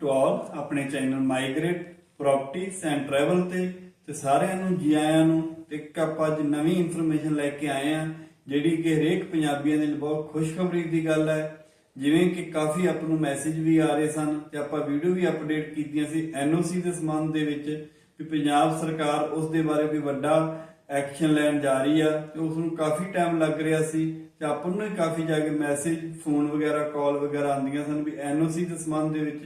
To all ਆਪਣੇ channel migrate properties and travel ਤੇ ਤੇ ਸਾਰਿਆਂ ਨੂੰ, ਜੀ ਆਇਆਂ ਨੂੰ, ਤੇ ਇੱਕ ਆਪਾਂ ਅੱਜ ਨਵੀਂ ਇਨਫੋਰਮੇਸ਼ਨ ਲੈ ਕੇ ਆਏ ਆ, ਜਿਹੜੀ ਕਿ ਹਰੇਕ ਪੰਜਾਬੀਆਂ ਦੇ ਲਈ ਬਹੁਤ ਖੁਸ਼ਖਬਰੀ ਦੀ ਗੱਲ ਹੈ। ਜਿਵੇਂ ਕਿ ਕਾਫੀ ਆਪ ਨੂੰ ਮੈਸੇਜ ਵੀ ਆ ਰਹੇ ਸਨ, ਤੇ ਆਪਾਂ ਵੀਡੀਓ ਵੀ ਅਪਡੇਟ ਕੀਤੀਆਂ ਸੀ ਐਨਓਸੀ ਦੇ ਸੰਬੰਧ ਦੇ ਵਿੱਚ, ਵੀ ਪੰਜਾਬ ਸਰਕਾਰ ਉਸ ਦੇ ਬਾਰੇ ਵੀ ਵੱਡਾ ਐਕਸ਼ਨ ਲੈਣ ਜਾ ਰਹੀ ਆ, ਤੇ ਉਸ ਨੂੰ ਕਾਫੀ ਟਾਈਮ ਲੱਗ ਰਿਹਾ ਸੀ, ਤੇ ਆਪਾਂ ਨੂੰ ਵੀ ਕਾਫੀ ਜਾ ਕੇ ਮੈਸੇਜ ਫੋਨ ਵਗੈਰਾ ਕਾਲ ਵਗੈਰਾ ਆਉਂਦੀਆਂ ਸਨ ਵੀ ਐਨਓਸੀ ਦੇ ਸੰਬੰਧ ਦੇ ਵਿੱਚ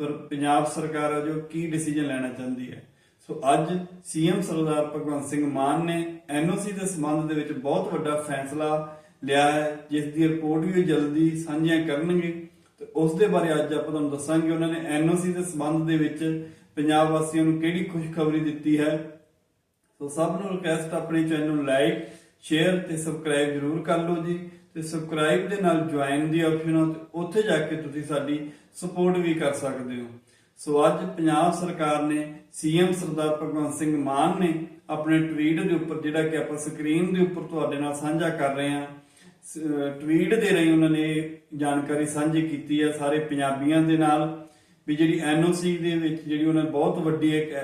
ਪਰ ਪੰਜਾਬ ਸਰਕਾਰ ਆ ਜੋ ਕੀ ਡਿਸੀਜਨ ਲੈਣਾ ਚਾਹੁੰਦੀ ਹੈ? ਸੋ ਅੱਜ ਸੀਐਮ ਸਰਦਾਰ ਭਗਵੰਤ ਸਿੰਘ ਮਾਨ ਨੇ ਐਨਓਸੀ ਦੇ ਸੰਬੰਧ ਦੇ ਵਿੱਚ ਬਹੁਤ ਵੱਡਾ ਫੈਸਲਾ ਲਿਆ ਹੈ, ਜਿਸ ਦੀ ਰਿਪੋਰਟ ਵੀ ਜਲਦੀ ਸਾਂਝੀਆਂ ਕਰਨਗੇ। ਤੇ ਉਸ ਦੇ ਬਾਰੇ ਅੱਜ ਆਪਾਂ ਤੁਹਾਨੂੰ ਦੱਸਾਂਗੇ ਉਹਨਾਂ ਨੇ ਐਨਓਸੀ ਦੇ ਸੰਬੰਧ ਦੇ ਵਿੱਚ ਪੰਜਾਬ ਵਾਸੀਆਂ ਨੂੰ ਕਿਹੜੀ ਖੁਸ਼ਖਬਰੀ ਦਿੱਤੀ ਹੈ। ਸੋ ਸਭ ਨੂੰ ਰਿਕਵੈਸਟ ਆਪਣੇ ਚੈਨਲ ਨੂੰ ਲਾਈਕ ਸ਼ੇਅਰ ਤੇ ਸਬਸਕ੍ਰਾਈਬ ਜਰੂਰ ਕਰ ਲਓ ਜੀ। ਤੇ ਸਬਸਕ੍ਰਾਈਬ ਦੇ ਨਾਲ ਜੁਆਇਨ ਦੀ ਆਪਸ਼ਨ ਆ ਉੱਥੇ ਜਾ ਕੇ ਤੁਸੀਂ ਸਾਡੀ ਸਪੋਰਟ ਵੀ ਕਰ ਸਕਦੇ ਹੋ। ਸੋ ਅੱਜ ਪੰਜਾਬ ਸਰਕਾਰ ਨੇ ਸੀਐਮ ਸਰਦਾਰ ਭਗਵੰਤ ਸਿੰਘ ਮਾਨ ਨੇ ਆਪਣੇ ਟਵੀਟ ਦੇ ਉੱਪਰ, ਜਿਹੜਾ ਕਿ ਆਪਾਂ ਸਕਰੀਨ ਦੇ ਉੱਪਰ ਤੁਹਾਡੇ ਨਾਲ ਸਾਂਝਾ ਕਰ ਰਹੇ ਹਾਂ ਟਵੀਟ ਦੇ ਰਹੀ ਉਹਨਾਂ ਨੇ ਜਾਣਕਾਰੀ ਸਾਂਝੀ ਕੀਤੀ ਹੈ ਸਾਰੇ ਪੰਜਾਬੀਆਂ ਦੇ ਨਾਲ, ਵੀ ਜਿਹੜੀ ਐਨਓਸੀ ਦੇ ਵਿੱਚ ਜਿਹੜੀ ਉਹਨਾਂ ਨੇ ਬਹੁਤ ਵੱਡੀ ਇੱਕ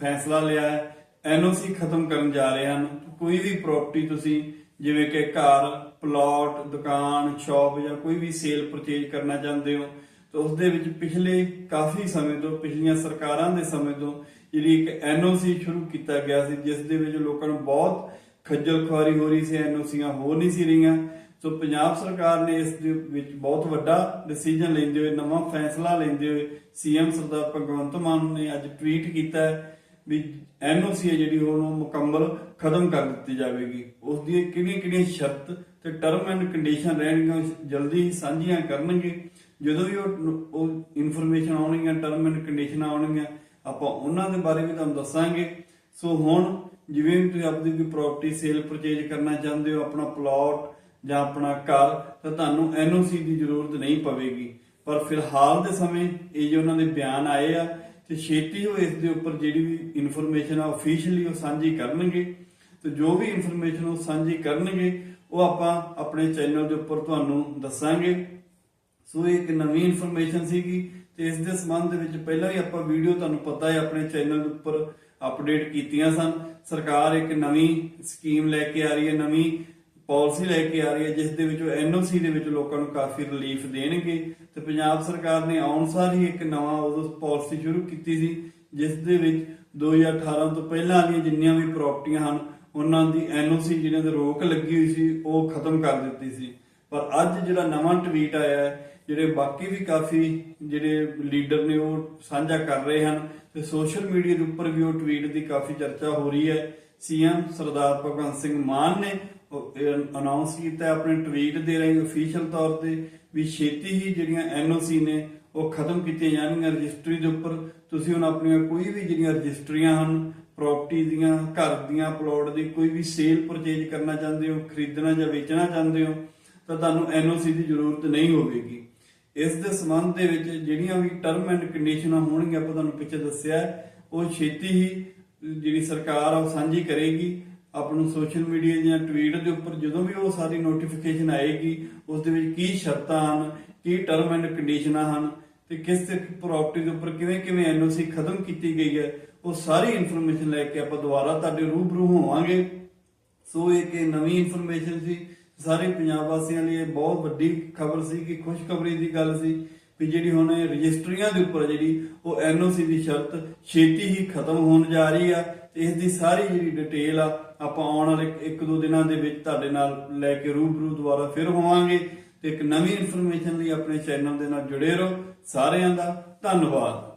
ਫੈਸਲਾ ਲਿਆ ਹੈ। ਐਨਓਸੀ ਖਤਮ ਕਰਨ ਜਾ ਰਹੇ ਹਨ। ਕੋਈ ਵੀ ਪ੍ਰਾਪਰਟੀ ਤੁਸੀਂ ਜਿਵੇਂ ਕਿ ਘਰ ਪਲਾਟ ਦੁਕਾਨ ਸ਼ਾਪ ਜਾਂ ਕੋਈ ਵੀ ਸੇਲ ਪਰਚੇਜ ਕਰਨਾ ਚਾਹੁੰਦੇ ਹੋ, ਤਾਂ ਉਸ ਦੇ ਵਿੱਚ ਪਿਛਲੇ ਕਾਫੀ ਸਮੇਂ ਤੋਂ, ਪਿਛਲੀਆਂ ਸਰਕਾਰਾਂ ਦੇ ਸਮੇਂ ਤੋਂ ਜਿਹੜੀ ਇੱਕ ਐਨਓਸੀ ਸ਼ੁਰੂ ਕੀਤਾ ਗਿਆ ਸੀ, ਜਿਸ ਦੇ ਵਿੱਚ ਲੋਕਾਂ ਨੂੰ ਬਹੁਤ ਖੱਜਲ ਖੁਆਰੀ ਹੋ ਰਹੀ ਸੀ ਐਨਓਸੀਆਂ ਹੋ ਨਹੀਂ ਸੀ ਰਹੀਆਂ। ਸੋ ਪੰਜਾਬ ਸਰਕਾਰ ਨੇ ਇਸ ਦੇ ਵਿੱਚ ਬਹੁਤ ਵੱਡਾ ਡਿਸੀਜਨ ਲੈਂਦੇ ਹੋਏ, ਨਵਾਂ ਫੈਸਲਾ ਲੈਂਦੇ ਹੋਏ ਸੀਐਮ ਸਰਦਾਰ ਭਗਵੰਤ ਮਾਨ ਨੇ ਅੱਜ ਟਵੀਟ ਕੀਤਾ ਹੈ ਵੀ ਐਨਓਸੀ ਹੈ ਜਿਹੜੀ ਉਹਨੂੰ ਮੁਕੰਮਲ ਖਤਮ ਕਰ ਦਿੱਤੀ ਜਾਵੇਗੀ। ਉਸ ਦੀਆਂ ਕਿਹੜੀਆਂ ਕਿਹੜੀਆਂ ਸ਼ਰਤ ਤੇ ਟਰਮ ਐਂਡ ਕੰਡੀਸ਼ਨ ਰਹਿਣਗੀਆਂ ਜਲਦੀ ਸਾਂਝੀਆਂ ਕਰਨਗੇ। ਜਦੋਂ ਵੀ ਉਹ ਇਨਫੋਰਮੇਸ਼ਨ ਆਉਣਗੀਆਂ ਟਰਮ ਐਂਡ ਕੰਡੀਸ਼ਨ ਆਉਣਗੀਆਂ, ਆਪਾਂ ਉਹਨਾਂ ਦੇ ਬਾਰੇ ਵੀ ਤੁਹਾਨੂੰ ਦੱਸਾਂਗੇ। ਸੋ ਹੁਣ ਜਿਵੇਂ ਵੀ ਤੁਸੀਂ ਆਪਣੀ ਕੋਈ ਪ੍ਰਾਪਰਟੀ ਸੇਲ ਪਰਚੇਜ ਕਰਨਾ ਚਾਹੁੰਦੇ ਹੋ, ਆਪਣਾ ਪਲਾਟ ਜਾਂ ਆਪਣਾ ਘਰ, ਤਾਂ ਤੁਹਾਨੂੰ ਐਨਓਸੀ ਦੀ ਜ਼ਰੂਰਤ ਨਹੀਂ ਪਵੇਗੀ। ਪਰ ਫਿਲਹਾਲ ਦੇ ਸਮੇਂ ਇਹ ਜੋ ਉਹਨਾਂ ਦੇ ਬਿਆਨ ਆਏ ਆ ਤੇ ਛੇਤੀ ਉਹ ਇਸ ਦੇ ਉੱਪਰ ਜਿਹੜੀ ਵੀ ਇਨਫੋਰਮੇਸ਼ਨ ਆ ਅਫੀਸ਼ੀਅਲੀ ਉਹ ਸਾਂਝੀ ਕਰਨਗੇ। ਤੇ ਜੋ ਵੀ ਇਨਫੋਰਮੇਸ਼ਨ ਉਹ ਸਾਂਝੀ ਕਰਨਗੇ, ਉਹ ਆਪਾਂ ਆਪਣੇ ਚੈਨਲ ਦੇ ਉੱਪਰ ਤੁਹਾਨੂੰ ਦੱਸਾਂਗੇ। ਸੋ ਇਹ ਇੱਕ ਨਵੀਂ ਇਨਫੋਰਮੇਸ਼ਨ ਸੀਗੀ ਤੇ ਇਸ ਦੇ ਸੰਬੰਧ ਦੇ ਵਿੱਚ ਪਹਿਲਾਂ ਵੀ ਆਪਾਂ ਵੀਡੀਓ ਤੁਹਾਨੂੰ ਪਤਾ ਹੈ, ਆਪਣੇ ਚੈਨਲ ਦੇ ਉੱਪਰ ਅਪਡੇਟ ਕੀਤੀਆਂ ਸਨ। ਸਰਕਾਰ ਇੱਕ ਨਵੀਂ ਸਕੀਮ ਲੈ ਕੇ ਆ ਰਹੀ ਹੈ, ਨਵੀਂ ਪਾਲਿਸੀ ਲੈ ਕੇ ਆ ਰਹੀ ਹੈ, ਜਿਸ ਦੇ ਵਿੱਚ ਐਨਓਸੀ ਦੇ ਵਿੱਚ ਲੋਕਾਂ ਨੂੰ ਕਾਫੀ ਰਿਲੀਫ ਦੇਣਗੇ। ਤੇ ਪੰਜਾਬ ਸਰਕਾਰ ਨੇ ਆਉਣ ਸਾਰ ਹੀ ਇੱਕ ਨਵਾਂ ਉਦੋਂ ਪਾਲਿਸੀ ਸ਼ੁਰੂ ਕੀਤੀ ਸੀ, ਜਿਸ ਦੇ ਵਿੱਚ 2018 ਤੋਂ ਪਹਿਲਾਂ ਦੀਆਂ ਜਿੰਨੀਆਂ ਵੀ ਪ੍ਰਾਪਰਟੀਆਂ ਹਨ, ਉਹਨਾਂ ਦੀ ਐਨਓਸੀ ਜਿਹਨਾਂ ਤੇ ਰੋਕ ਲੱਗੀ ਹੋਈ ਸੀ, ਉਹ ਖਤਮ ਕਰ ਦਿੱਤੀ ਸੀ। ਪਰ ਅੱਜ ਜਿਹੜਾ ਨਵਾਂ ਟਵੀਟ ਆਇਆ ਹੈ, ਜਿਹੜੇ ਬਾਕੀ ਵੀ ਕਾਫੀ ਜਿਹੜੇ ਲੀਡਰ ਨੇ ਉਹ ਸਾਂਝਾ ਕਰ ਰਹੇ ਹਨ, ਤੇ ਸੋਸ਼ਲ ਮੀਡੀਆ ਦੇ ਉੱਪਰ ਵੀ ਉਹ ਟਵੀਟ ਦੀ ਕਾਫੀ ਚਰਚਾ ਹੋ ਰਹੀ ਹੈ। ਸੀਐਮ ਸਰਦਾਰ ਭਗਵੰਤ ਸਿੰਘ ਮਾਨ ਨੇ ਅਨਾਉਂਸ ਕੀਤਾ ਆਪਣੇ ਟਵੀਟ ਦੇ ਰਾਹੀਂ ਅਫੀਸ਼ੀਅਲ ਤੌਰ ਤੇ ਵੀ ਛੇਤੀ ਹੀ ਜਿਹੜੀਆਂ ਐਨਓਸੀ ਨੇ ਉਹ ਖਤਮ ਕੀਤੀਆਂ ਜਾਣਗੀਆਂ ਰਜਿਸਟਰੀ ਦੇ ਉੱਪਰ। ਤੁਸੀਂ ਹੁਣ ਆਪਣੀਆਂ ਕੋਈ ਵੀ ਜਿਹੜੀਆਂ ਰਜਿਸਟਰੀਆਂ ਹਨ ਪ੍ਰਾਪਰਟੀ ਦੀਆਂ ਘਰ ਦੀਆਂ ਪਲਾਟ ਦੀ ਕੋਈ ਵੀ ਸੇਲ ਪਰਚੇਜ ਕਰਨਾ ਚਾਹੁੰਦੇ ਹੋ ਖਰੀਦਣਾ ਜਾਂ ਵੇਚਣਾ ਚਾਹੁੰਦੇ ਹੋ ਤਾਂ ਤੁਹਾਨੂੰ ਐਨਓਸੀ ਦੀ ਜ਼ਰੂਰਤ ਨਹੀਂ ਹੋਵੇਗੀ। ਇਸ ਦੇ ਸੰਬੰਧ ਦੇ ਵਿੱਚ ਜਿਹੜੀਆਂ ਵੀ ਟਰਮ ਐਂਡ ਕੰਡੀਸ਼ਨਾਂ ਹੋਣਗੀਆਂ ਆਪਾਂ ਤੁਹਾਨੂੰ ਪਿੱਛੇ ਦੱਸਿਆ ਹੈ, ਉਹ ਛੇਤੀ ਹੀ ਜਿਹੜੀ ਸਰਕਾਰ ਆ ਉਹ ਸਾਂਝੀ ਕਰੇਗੀ। ਆਪ ਨੂੰ ਸੋਸ਼ਲ ਮੀਡੀਆ ਜਾਂ ਟਵੀਟ ਦੇ ਉੱਪਰ ਜਦੋਂ ਵੀ ਉਹ ਸਾਰੀ ਨੋਟੀਫਿਕੇਸ਼ਨ ਆਏਗੀ ਉਸ ਦੇ ਵਿੱਚ ਕੀ ਸ਼ਰਤਾਂ ਹਨ, ਕੀ ਟਰਮ ਐਂਡ ਕੰਡੀਸ਼ਨਾਂ ਹਨ, ਤੇ ਕਿਸ ਪ੍ਰਾਪਰਟੀ ਦੇ ਉੱਪਰ ਕਿਵੇਂ ਕਿਵੇਂ ਐਨਓਸੀ ਖਤਮ ਕੀਤੀ ਗਈ ਹੈ, ਉਹ ਸਾਰੀ ਇਨਫੋਰਮੇਸ਼ਨ ਲੈ ਕੇ ਆਪਾਂ ਦੁਬਾਰਾ ਤੁਹਾਡੇ ਰੂਬਰੂ ਹੋਵਾਂਗੇ। ਸੋ ਇਹ ਕਿ ਨਵੀਂ ਇਨਫੋਰਮੇਸ਼ਨ ਸੀ, ਸਾਰੇ ਪੰਜਾਬ ਵਾਸੀਆਂ ਲਈ ਇਹ ਬਹੁਤ ਵੱਡੀ ਖਬਰ ਸੀ, ਕਿ ਖੁਸ਼ਖਬਰੀ ਦੀ ਗੱਲ ਸੀ ਵੀ ਜਿਹੜੀ ਹੁਣ ਇਹ ਰਜਿਸਟਰੀਆਂ ਦੇ ਉੱਪਰ ਜਿਹੜੀ ਉਹ ਐਨਓਸੀ ਦੀ ਸ਼ਰਤ ਛੇਤੀ ਹੀ ਖਤਮ ਹੋਣ ਜਾ ਰਹੀ ਆ ਤੇ ਇਸ ਦੀ ਸਾਰੀ ਜਿਹੜੀ ਡਿਟੇਲ ਆ, ਆਪਾਂ ਆਉਣ ਵਾਲੇ ਇੱਕ ਦੋ ਦਿਨਾਂ ਦੇ ਵਿੱਚ ਤੁਹਾਡੇ ਨਾਲ ਲੈ ਕੇ ਰੂਬਰੂ ਦੁਬਾਰਾ ਫਿਰ ਹੋਵਾਂਗੇ। ਤੇ ਇੱਕ ਨਵੀਂ ਇਨਫੋਰਮੇਸ਼ਨ ਲਈ ਆਪਣੇ ਚੈਨਲ ਦੇ ਨਾਲ ਜੁੜੇ ਰਹੋ। ਸਾਰਿਆਂ ਦਾ ਧੰਨਵਾਦ।